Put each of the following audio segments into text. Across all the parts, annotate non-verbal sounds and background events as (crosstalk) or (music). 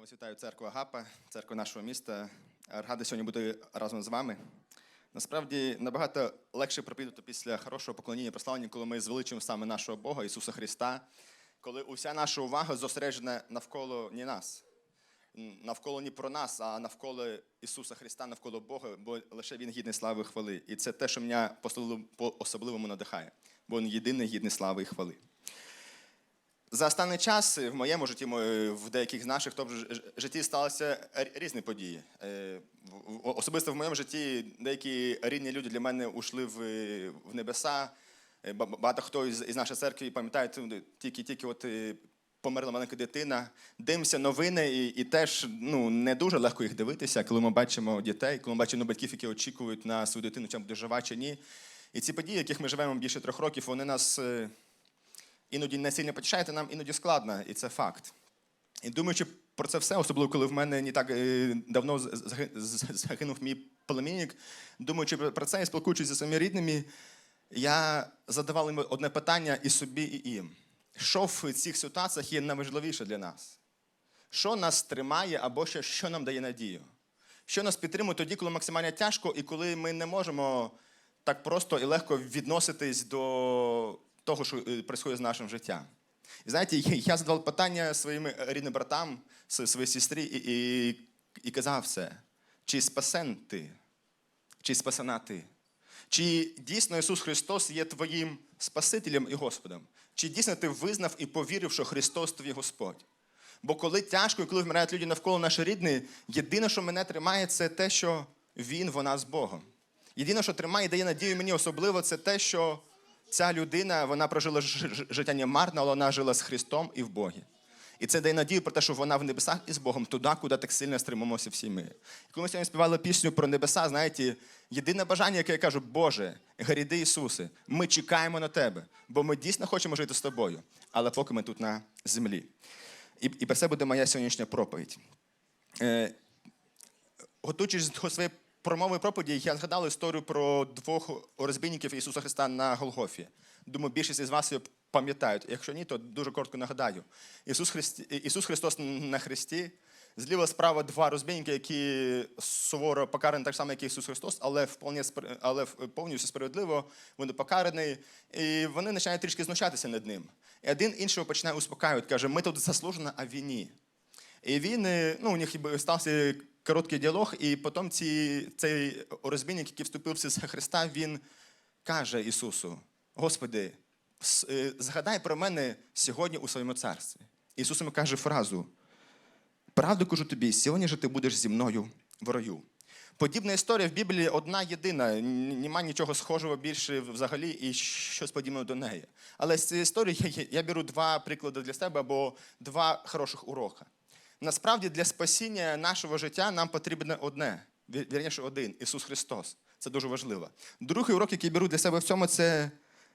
Я вас вітаю церква Агапа, церква нашого міста. Радий сьогодні бути разом з вами. Насправді набагато легше проповідати після хорошого поклоніння прославлення, коли ми звеличуємо саме нашого Бога, Ісуса Христа, коли уся наша увага зосереджена навколо не нас, навколо не про нас, а навколо Ісуса Христа, навколо Бога, бо лише Він гідний слави і хвали. І це те, що мене по особливому надихає, бо Він єдиний гідний слави і хвали. За останній час в моєму житті, в деяких з наших ж- житті сталися різні події. Е, Особисто в моєму житті деякі рідні люди для мене ушли в, небеса. Е, Багато хто із, нашої церкви пам'ятає, ну, тільки-тільки от е, померла маленька дитина. Дивимося новини, і, і теж ну, не дуже легко їх дивитися, коли ми бачимо дітей, коли ми бачимо батьків, які очікують на свою дитину, чи буде жива чи ні. І ці події, в яких ми живемо більше трьох років, вони нас. Іноді не сильно потішають, а нам іноді складно, і це факт. І думаючи про це все, особливо коли в мене не так е, давно загинув мій племінник, думаючи про це і спілкуючись зі своїми рідними, я задавав їм одне питання і собі, і їм. Що в цих ситуаціях є найважливіше для нас? Що нас тримає або що, що нам дає надію? Що нас підтримує тоді, коли максимально тяжко, і коли ми не можемо так просто і легко відноситись до того, що відбувається з нашим життям. І знаєте, я задавав питання своїм рідним братам, своїй сестрі, і, і, і казав це: чи спасен ти? Чи спасена ти? Чи дійсно Ісус Христос є твоїм Спасителем і Господом? Чи дійсно ти визнав і повірив, що Христос твій Господь? Бо коли тяжко і коли вмирають люди навколо наші рідні, єдине, що мене тримає, це те, що Він, вона з Богом. Єдине, що тримає і дає надію мені особливо, це те, що ця людина вона прожила життя не марно, але вона жила з Христом і в Богі. І це дає надію про те, що вона в небесах і з Богом, туди, куди так сильно стримимося всі ми. І коли ми сьогодні співали пісню про небеса, знаєте, єдине бажання, яке я кажу, Боже, гріди Ісусе, ми чекаємо на Тебе, бо ми дійсно хочемо жити з тобою, але поки ми тут на землі. І, і про це буде моя сьогоднішня проповідь. Е, готуючись до своєї промови проповіді, я згадав історію про двох розбійників Ісуса Христа на Голгофі. Думаю, більшість із вас її пам'ятають. Якщо ні, то дуже коротко нагадаю. Ісус, Христі, Ісус Христос на Христі, зліва справа два розбійники, які суворо покарані так само, як і Ісус Христос, але, вполне, але повністю справедливо вони покарані, і вони починають трішки знущатися над ним. І один іншого починає успокаювати, каже, ми тут заслужено, а він ні. І він, е, ну, у них стався короткий діалог, і потім ці, цей розбійник, який вступився за Христа, він каже Ісусу: Господи, е, згадай про мене сьогодні у своєму царстві. Ісус йому каже фразу: Правду кажу тобі, сьогодні же ти будеш зі мною в раю. Подібна історія в Біблії одна єдина, нема нічого схожого більше взагалі і щось подібне до неї. Але з цієї історії я, я- беру два приклади для себе або два хороших урока. Насправді для спасіння нашого життя нам потрібне одне, вірніше один Ісус Христос. Це дуже важливо. Другий урок, який беру для себе в цьому, це,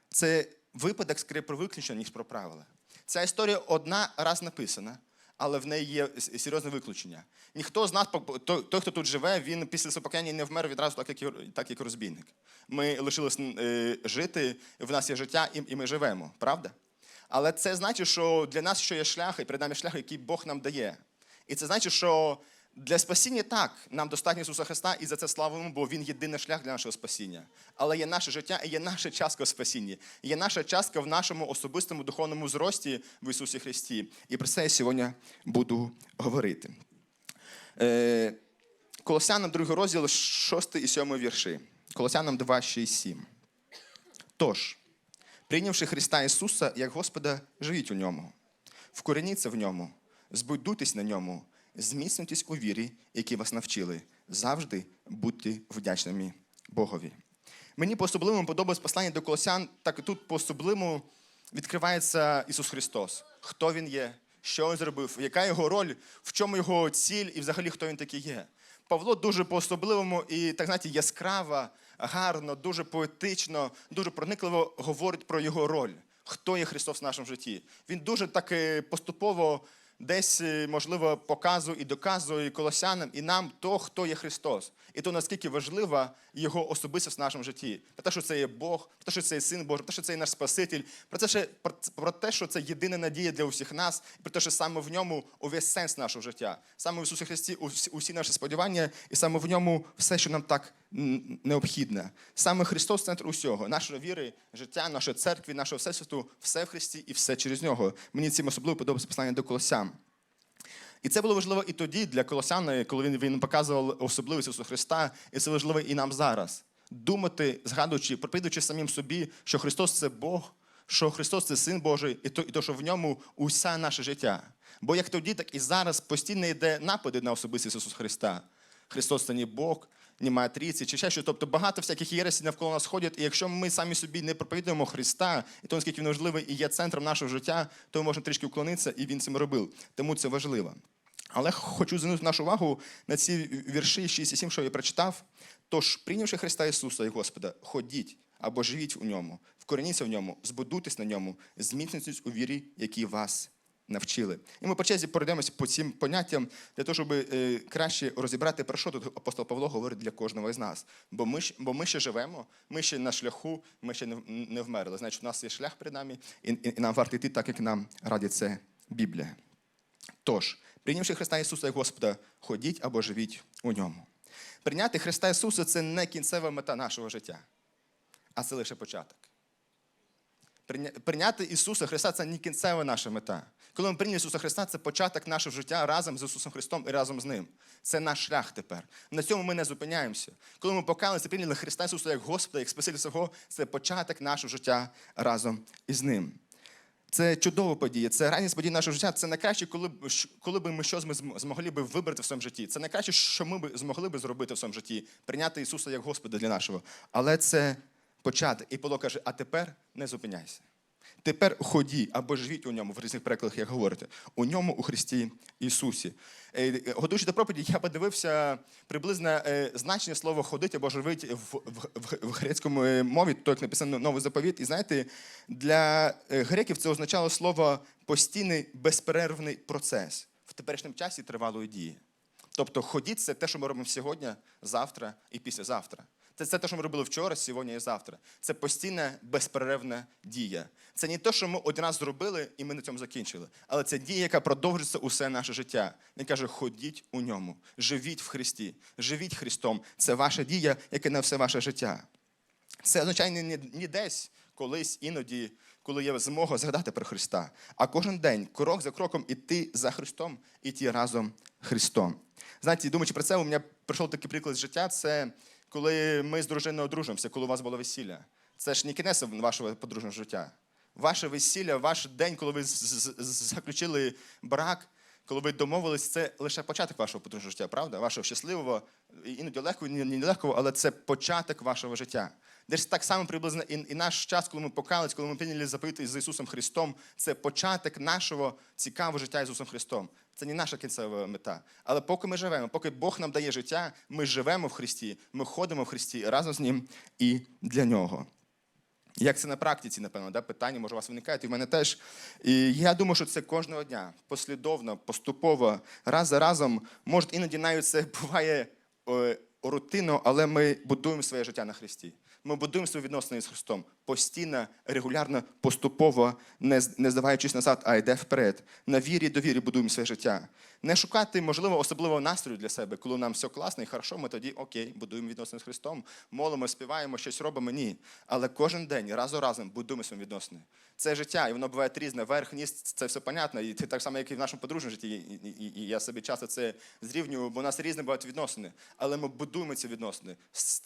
це випадок скоріше про виключення, ніж про правила. Ця історія одна раз написана, але в неї є серйозне виключення. Ніхто з нас, той, хто тут живе, він після спокійня не вмер відразу так, як, так, як розбійник. Ми лишились е, жити, в нас є життя, і, ми живемо, правда? Але це значить, що для нас ще є шлях, і перед шлях, який Бог нам дає. І це значить, що для спасіння так, нам достатньо Ісуса Христа, і за це славимо, бо Він єдиний шлях для нашого спасіння. Але є наше життя і є наша частка в спасінні. Є наша частка в нашому особистому духовному зрості в Ісусі Христі. І про це я сьогодні буду говорити. Е, Колосянам 2 розділ, 6 і 7 вірші. Колосянам 2, 6, 7. Тож, прийнявши Христа Ісуса як Господа, живіть у ньому, вкореніться в ньому, збудуйтесь на ньому, зміцнюйтесь у вірі, які вас навчили, завжди будьте вдячними Богові. Мені по-особливому подобається послання до Колосян, так і тут по-особливому відкривається Ісус Христос. Хто Він є, що Він зробив, яка його роль, в чому його ціль і взагалі хто він такий є. Павло дуже по-особливому і, так знаєте, яскраво, гарно, дуже поетично, дуже проникливо говорить про його роль, хто є Христос в нашому житті. Він дуже так е, поступово десь, е, можливо, показує і доказує колосянам і нам то, хто є Христос. І то наскільки важлива його особистість в нашому житті. Про те, що це є Бог, про те, що це є Син Божий, про те, що це є наш Спаситель, про те, що, про, про те, що це єдина надія для усіх нас, і про те, що саме в ньому увесь сенс нашого життя. Саме в Ісусі Христі усі, усі наші сподівання, і саме в ньому все, що нам так необхідне. Саме Христос центр усього. Нашої віри, життя, нашої церкви, нашого всесвіту, все в Христі і все через нього. Мені цим особливо подобається послання до Колосян. І це було важливо і тоді для Колосян, коли він, він показував особливість Ісуса Христа, і це важливо і нам зараз. Думати, згадуючи, проповідуючи самим собі, що Христос це Бог, що Христос це Син Божий, і то, і то, що в ньому усе наше життя. Бо як тоді, так і зараз постійно йде напади на особистість Ісуса Христа. Христос це не Бог, немає трійці, чи ще що. Тобто багато всяких єресій навколо нас ходять, і якщо ми самі собі не проповідуємо Христа, і то, наскільки він важливий і є центром нашого життя, то можна трішки уклонитися, і він цим робив. Тому це важливо. Але хочу звернути нашу увагу на ці вірші 6 і 7, що я прочитав. Тож, прийнявши Христа Ісуса і Господа, ходіть або живіть у ньому, вкореніться в ньому, збудуйтесь на ньому, зміцнитесь у вірі, які вас навчили. І ми по черзі пройдемося по цим поняттям для того, щоб е, краще розібрати, про що тут апостол Павло говорить для кожного з нас. Бо ми, бо ми ще живемо, ми ще на шляху, ми ще не, не вмерли. Значить, у нас є шлях перед нами, і, і, і нам варто йти так, як нам радить це Біблія. Тож, прийнявши Христа Ісуса як Господа, ходіть або живіть у ньому. Прийняти Христа Ісуса це не кінцева мета нашого життя, а це лише початок. Прийняти Ісуса Христа це не кінцева наша мета. Коли ми прийняли Ісуса Христа, це початок нашого життя разом з Ісусом Христом і разом з Ним. Це наш шлях тепер. На цьому ми не зупиняємося. Коли ми покаялися, прийняли Христа Ісуса як Господа, як Спасителя свого, це початок нашого життя разом із Ним. Це чудова подія, це радість подій нашого життя. Це найкраще, коли, б- коли б ми щось ми змогли б вибрати в своєму житті. Це найкраще, що ми б змогли б зробити в своєму житті, прийняти Ісуса як Господа для нашого. Але це початок. І Павло каже: а тепер не зупиняйся. Тепер ході або живіть у ньому в різних перекладах, як говорите, у ньому у Христі Ісусі. Е, Готуючи до проповіді, я подивився приблизне е, значення слова ходити або живить в, в, в, в грецькому е, мові, то як написано новий заповіт. І знаєте, для греків це означало слово постійний безперервний процес в теперішньому часі тривалої дії. Тобто ходіть це те, що ми робимо сьогодні, завтра і післязавтра. Це, це те, що ми робили вчора, сьогодні і завтра. Це постійна безперервна дія. Це не те, що ми один раз зробили і ми на цьому закінчили. Але це дія, яка продовжується усе наше життя. Він каже: ходіть у ньому, живіть в Христі, живіть Христом. Це ваша дія, яка на все ваше життя. Це означає не, не, десь, колись, іноді, коли є змога згадати про Христа, а кожен день, крок за кроком, іти за Христом, іти разом Христом. Знаєте, думаючи про це, у мене прийшов такий приклад життя. Це коли ми з дружиною одружимося, коли у вас було весілля. Це ж не кінець вашого подружнього життя. Ваше весілля, ваш день, коли ви заключили брак, коли ви домовились, це лише початок вашого подружнього життя, правда? Вашого щасливого, іноді легкого, іноді нелегкого, але це початок вашого життя. Десь так само приблизно і, і наш час, коли ми покались, коли ми прийняли заповіти з Ісусом Христом, це початок нашого цікавого життя Ісусом Христом. Це не наша кінцева мета. Але поки ми живемо, поки Бог нам дає життя, ми живемо в Христі, ми ходимо в Христі разом з Ним і для Нього. Як це на практиці, напевно, да? питання може у вас виникають, і в мене теж. І я думаю, що це кожного дня, послідовно, поступово, раз за разом. Може, іноді навіть це (laughs) буває е, рутинно, але ми будуємо своє життя на Христі. Ми будуємо свої відносини з Христом постійно, регулярно, поступово, не, не здаваючись назад, а йде вперед. На вірі до вірі будуємо своє життя. Не шукати, можливо, особливого настрою для себе, коли нам все класно і хорошо, ми тоді окей, будуємо відносини з Христом, молимо, співаємо, щось робимо. Ні. Але кожен день, раз за разом, будуємо свої відносини. Це життя, і воно буває різне. Верх, низ, це все понятно. І це так само, як і в нашому подружньому житті. І, і, і я собі часто це зрівнюю, бо у нас різні бувають відносини. Але ми будуємо ці відносини,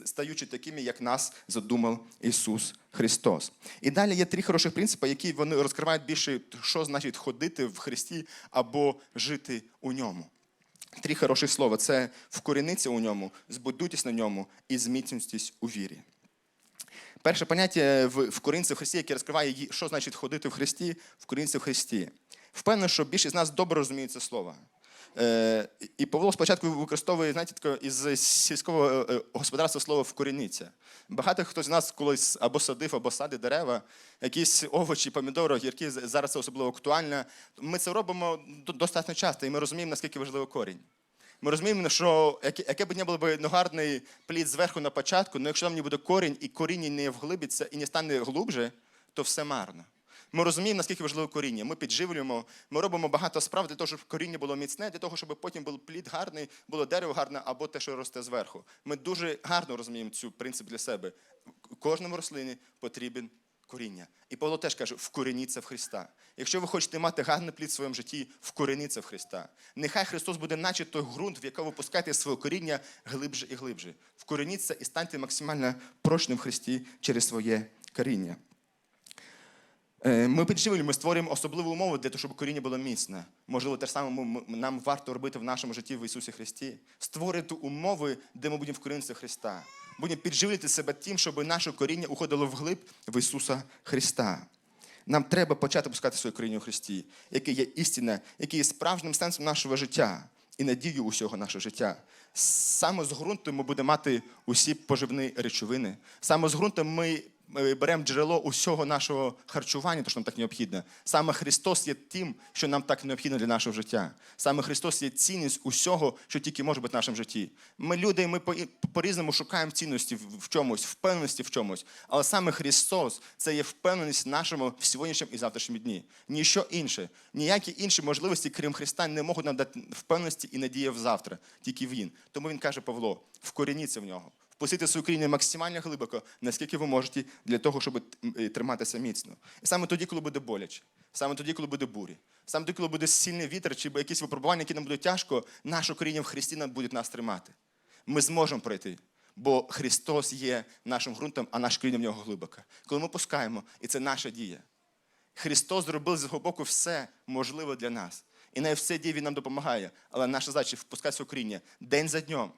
стаючи такими, як нас задумав Ісус Христос. І далі є три хороших принципи, які вони розкривають більше, що значить ходити в Христі або жити у ньому. Три хороші слова це вкорінитися у ньому, збудуйтесь на ньому і зміцнюйтесь у вірі. Перше поняття в, корінці в Христі, яке розкриває, що значить ходити в Христі, в корінці в Христі. Впевнений, що більшість з нас добре розуміють це слово. Е, І Павло спочатку використовує знаєте, таке із сільського е, е, господарства слово вкоріниться. Багато хто з нас колись або садив, або садить дерева, якісь овочі, помідори, огірки, зараз це особливо актуально. Ми це робимо достатньо часто, і ми розуміємо, наскільки важливий корінь. Ми розуміємо, що яке, б не було б ну, гарний плід зверху на початку, але якщо там не буде корінь, і коріння не вглибиться і не стане глубже, то все марно. Ми розуміємо, наскільки важливе коріння. Ми підживлюємо, ми робимо багато справ для того, щоб коріння було міцне, для того, щоб потім був плід гарний, було дерево гарне або те, що росте зверху. Ми дуже гарно розуміємо цю принцип для себе. Кожному рослині потрібен коріння. І Павло теж каже: вкорініться в Христа. Якщо ви хочете мати гарний плід в своєму житті, вкорініться в Христа. Нехай Христос буде, наче той ґрунт, в якому ви пускаєте своє коріння глибше і глибше. Вкорініться і станьте максимально прочним в Христі через своє коріння. Е, Ми підживлюємо, ми створюємо особливу умову для того, щоб коріння було міцне. Можливо, те ж саме нам варто робити в нашому житті в Ісусі Христі. Створити умови, де ми будемо в Христа. Будемо підживлювати себе тим, щоб наше коріння уходило вглиб в Ісуса Христа. Нам треба почати пускати своє коріння у Христі, яке є істина, яке є справжнім сенсом нашого життя і надією усього нашого життя. Саме з ґрунту ми будемо мати усі поживні речовини. Саме з ґрунту ми ми беремо джерело усього нашого харчування, то що нам так необхідно. Саме Христос є тим, що нам так необхідно для нашого життя. Саме Христос є цінність усього, що тільки може бути в нашому житті. Ми люди, ми по- по-різному шукаємо цінності в чомусь, впевненості в чомусь. Але саме Христос це є впевненість в нашому в сьогоднішньому і завтрашньому дні. Ніщо інше, ніякі інші можливості, крім Христа, не можуть нам дати впевненості і надії в завтра, тільки Він. Тому він каже Павло: вкорініться в нього. Впустити своє коріння максимально глибоко, наскільки ви можете, для того, щоб е, триматися міцно. І саме тоді, коли буде боляче, саме тоді, коли буде бурі, саме тоді, коли буде сильний вітер чи якісь випробування, які нам будуть тяжко, наше коріння в Христі буде нас тримати. Ми зможемо пройти, бо Христос є нашим ґрунтом, а наше коріння в нього глибоке. Коли ми пускаємо, і це наша дія. Христос зробив з його боку все можливе для нас. І навіть в цей Він нам допомагає. Але наша задача впускати своє коріння день за днем,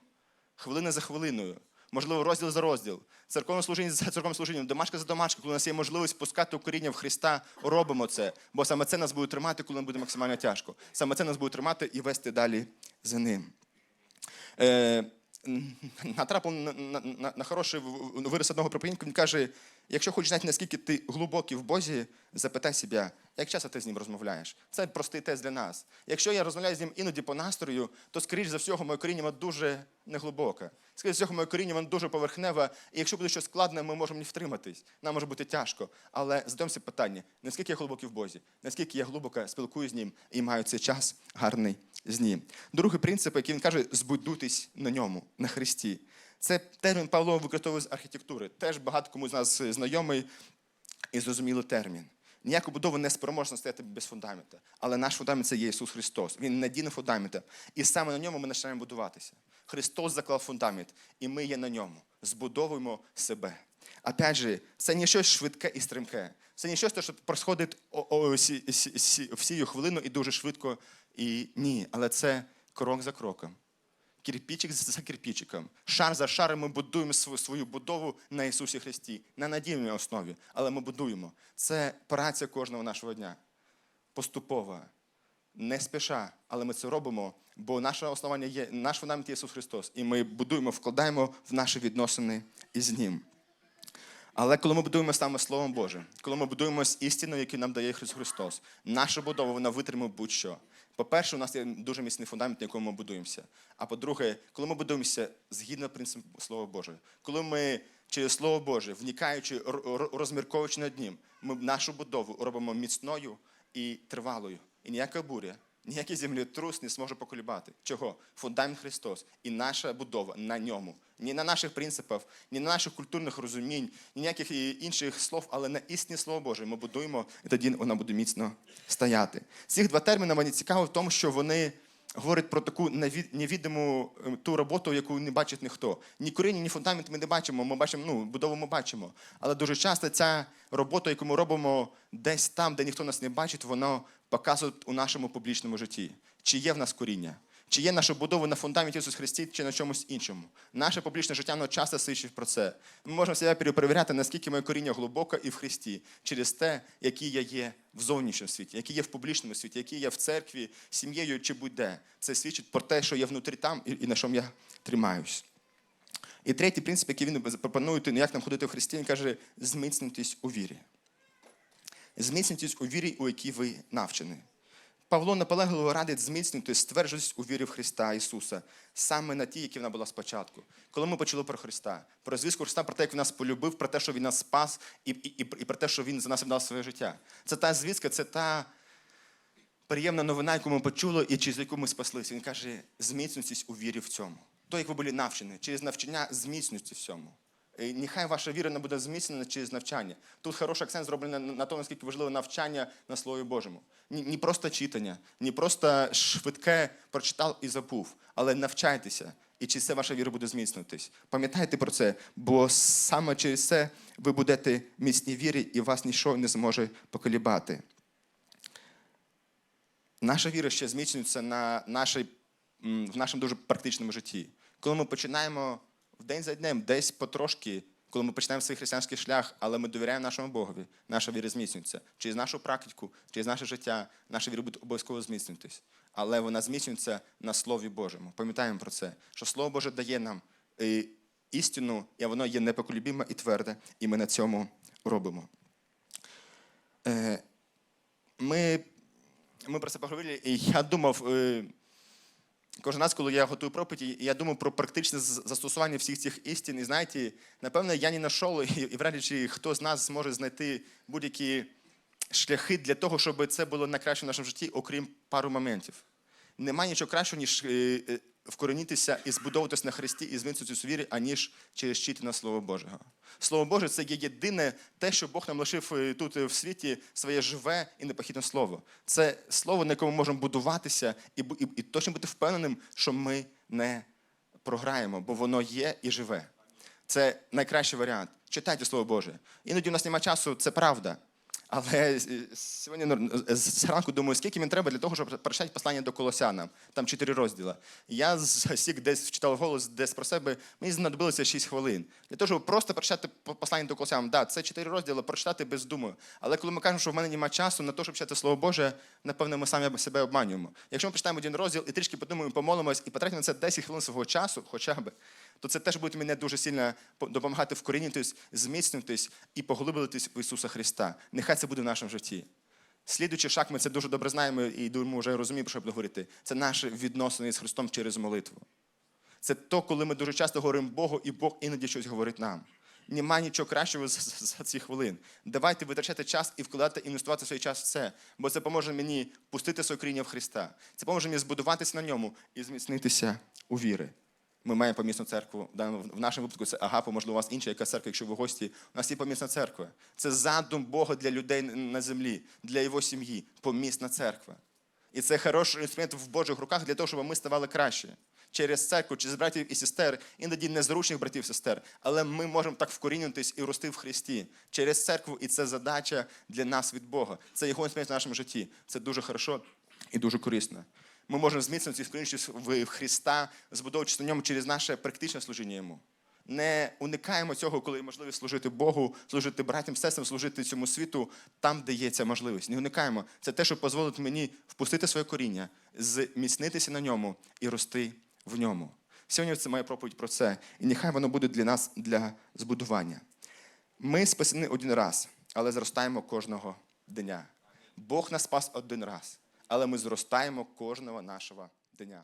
хвилина за хвилиною, можливо, розділ за розділ, церковне служіння за церковним служінням, домашка за домашкою, коли у нас є можливість пускати коріння в Христа, робимо це. Бо саме це нас буде тримати, коли нам буде максимально тяжко. Саме це нас буде тримати і вести далі за ним. Е, натрапив на, на, на, на хороший вираз одного проповідника, він каже, якщо хочеш знати, наскільки ти глибокий в Бозі, запитай себе, як часто ти з ним розмовляєш. Це простий тест для нас. Якщо я розмовляю з ним іноді по настрою, то, скоріш за всього, моє коріння дуже неглибоке. Скоріш за всього, моє коріння воно дуже поверхневе, і якщо буде щось складне, ми можемо не втриматись. Нам може бути тяжко. Але задаємося питання, наскільки я глибокий в Бозі, наскільки я глибоко спілкуюся з ним і маю цей час гарний з ним. Другий принцип, який він каже, збудуйтесь на ньому, на Христі. Це термін Павло використовує з архітектури. Теж багато кому з нас знайомий і зрозумілий термін. Ніяку будову не спроможна стояти без фундамента. Але наш фундамент це є Ісус Христос. Він надійний фундамент. І саме на ньому ми починаємо будуватися. Христос заклав фундамент, і ми є на ньому. Збудовуємо себе. Опять же, це не щось швидке і стрімке. Це не щось, що сі- всію хвилину і дуже швидко. І ні, але це крок за кроком. Кирпичик за кирпичиком, шар за шаром ми будуємо свою, будову на Ісусі Христі, на надійній основі, але ми будуємо. Це праця кожного нашого дня. Поступова, не спіша, але ми це робимо, бо наше основання є, наш фундамент є Ісус Христос, і ми будуємо, вкладаємо в наші відносини із Ним. Але коли ми будуємо саме Словом Божим, коли ми будуємо з істиною, яку нам дає Христос, наша будова вона витримує будь-що. По-перше, у нас є дуже міцний фундамент, на якому ми будуємося. А по-друге, коли ми будуємося згідно принципу Слова Божого, коли ми через Слово Боже, р- розмірковуючи над ним, ми нашу будову робимо міцною і тривалою. І ніяка буря, ніякий землетрус не зможе поколібати. Чого? Фундамент Христос і наша будова на ньому. Ні на наших принципах, ні на наших культурних розумінь, ні ніяких інших слов, але на істинне Слово Боже ми будуємо, і тоді воно буде міцно стояти. Цих два терміни мені цікаво в тому, що вони говорять про таку неві- невідому е, ту роботу, яку не бачить ніхто. Ні коріння, ні фундамент ми не бачимо. Ми бачимо, ну, будову ми бачимо. Але дуже часто ця робота, яку ми робимо десь там, де ніхто нас не бачить, воно показує у нашому публічному житті. Чи є в нас коріння? Чи є наша будова на фундаменті Ісус Христі, чи на чомусь іншому? Наше публічне життя воно часто свідчить про це. Ми можемо себе переперевіряти, наскільки моє коріння глибоке і в Христі, через те, який я є в зовнішньому світі, який є в публічному світі, який я в церкві, сім'єю чи будь-де. Це свідчить про те, що я внутрі там і на чому я тримаюсь. І третій принцип, який він пропонує, ну, як нам ходити в Христі, він каже, зміцнитись у вірі. Зміцнитись у вірі, у якій ви навчені. Павло наполегливо радить зміцнити, стверджуватись у вірі в Христа Ісуса, саме на ті, які вона була спочатку. Коли ми почули про Христа, про звістку Христа, про те, як Він нас полюбив, про те, що Він нас спас, і, і, і, і про те, що Він за нас віддав своє життя. Це та звістка, це та приємна новина, яку ми почули і через яку ми спаслися. Він каже, зміцнюйтесь у вірі в цьому. То, як ви були навчені, через навчання зміцнюйтесь в цьому. І нехай ваша віра не буде зміцнена через навчання. Тут хороший акцент зроблений на- тому, наскільки важливе навчання на Слові Божому. Ні, просто читання, не просто швидке прочитав і забув, але навчайтеся, і через це ваша віра буде зміцнюватись. Пам'ятайте про це, бо саме через це ви будете міцні вірі, і вас нічого не зможе поколібати. Наша віра ще зміцнюється на нашій, в нашому дуже практичному житті. Коли ми починаємо день за днем, десь потрошки, коли ми починаємо свій християнський шлях, але ми довіряємо нашому Богові, наша віра зміцнюється. Через нашу практику, через наше життя, наша віра буде обов'язково зміцнюватись. Але вона зміцнюється на Слові Божому. Пам'ятаємо про це, що Слово Боже дає нам е, істину, і воно є непоколюбіме і тверде, і ми на цьому робимо. Е, Ми ми про це поговорили, і я думав, е, кожен раз, коли я готую проповіді, я думаю про практичне застосування всіх цих істин. І знаєте, напевно, я не знайшов, і, вряд чи хто з нас зможе знайти будь-які шляхи для того, щоб це було найкраще в нашому житті, окрім пару моментів. Немає нічого кращого, ніж вкоренітися і збудовуватися на Христі і змінитися у вірі, аніж через читання Слова Божого. Слово Боже це є єдине те, що Бог нам лишив е, тут е, в світі своє живе і непохитне слово. Це слово, на якому ми можемо будуватися і, і, і точно бути впевненим, що ми не програємо, бо воно є і живе. Це найкращий варіант. Читайте Слово Боже. Іноді у нас немає часу, це правда. Але е, сьогодні ну, зранку думаю, скільки мені треба для того, щоб прочитати послання до Колосянам. Там чотири розділа. Я засік десь читав голос, десь про себе. Мені знадобилося 6 хвилин. Для того, щоб просто прочитати по- послання до Колосянам. Да, це чотири розділи, прочитати без думаю. Але коли ми кажемо, що в мене немає часу на те, щоб читати Слово Боже, напевно, ми самі себе обманюємо. Якщо ми прочитаємо один розділ і трішки подумаємо, помолимось і потратимо на це 10 хвилин свого часу, хоча б, то це теж буде мене дуже сильно допомагати вкорінитись, зміцнитись і поглиблитись в Ісуса Христа. Нехай це буде в нашому житті. Слідуючий шаг, ми це дуже добре знаємо і думаю, вже розуміємо, про що я буду говорити. Це наші відносини з Христом через молитву. Це то, коли ми дуже часто говоримо Богу, і Бог іноді щось говорить нам. Нема нічого кращого за, за, за ці хвилин. Давайте витрачати час і вкладати, інвестувати свій час в це. Бо це поможе мені пустити своє коріння в Христа. Це поможе мені збудуватися на ньому і зміцнитися у віри. Ми маємо помісну церкву. В нашому випадку це Агапа, можливо, у вас інша яка церква, якщо ви гості. У нас є помісна церква. Це задум Бога для людей на землі, для його сім'ї. Помісна церква. І це хороший інструмент в Божих руках для того, щоб ми ставали краще. Через церкву, через братів і сестер, іноді незручних братів і сестер. Але ми можемо так вкорінюватись і рости в Христі. Через церкву, і це задача для нас від Бога. Це його інструмент в нашому житті. Це дуже хорошо і дуже корисно. Ми можемо зміцнитися і вкорінюватись в Христа, збудовуючись на ньому через наше практичне служіння йому. Не уникаємо цього, коли є можливість служити Богу, служити братям, сестрам, служити цьому світу там, де є ця можливість. Не уникаємо. Це те, що дозволить мені впустити своє коріння, зміцнитися на ньому і рости в ньому. Сьогодні це моя проповідь про це. І нехай воно буде для нас для збудування. Ми спасені один раз, але зростаємо кожного дня. Бог нас спас один раз, але ми зростаємо кожного нашого дня.